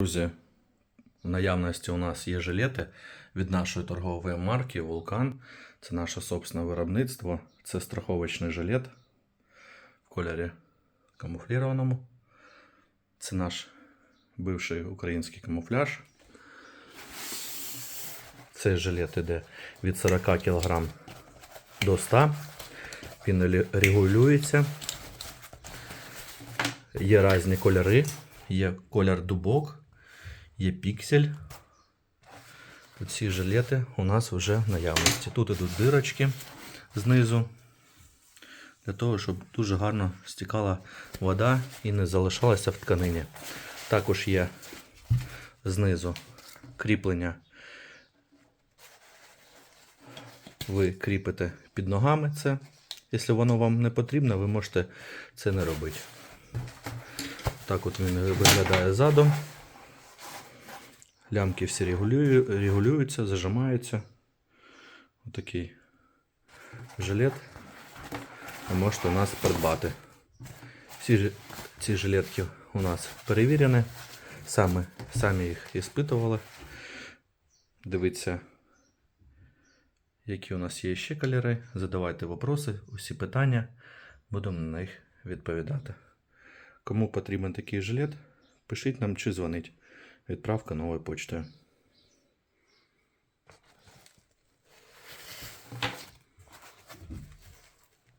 Друзі, в наявності у нас є жилети від нашої торгової марки Вулкан. Це наше собственне виробництво. Це страховочний жилет в кольорі камуфлірованому. Це наш бивший український камуфляж. Цей жилет іде від 40 кг до 100 Він регулюється. Є різні кольори. Є колір дубок, є піксель. Ці жилети у нас вже в наявності. Тут ідуть дирочки знизу. Для того, щоб дуже гарно стікала вода і не залишалася в тканині. Також є знизу кріплення. Ви кріпите під ногами це. Якщо воно вам не потрібно, ви можете це не робити. Так от він виглядає ззаду. Лямки всі регулюю- регулюються, зажимаються. Отакий жилет ви можете у нас придбати. Всі ці жилетки у нас перевірені. Саме, самі їх іспитували. Дивіться, які у нас є ще кольори. Задавайте вопроси, усі питання. Будемо на них відповідати. Кому потрібен такий жилет, пишіть нам чи дзвонить. Відправка новою почтою.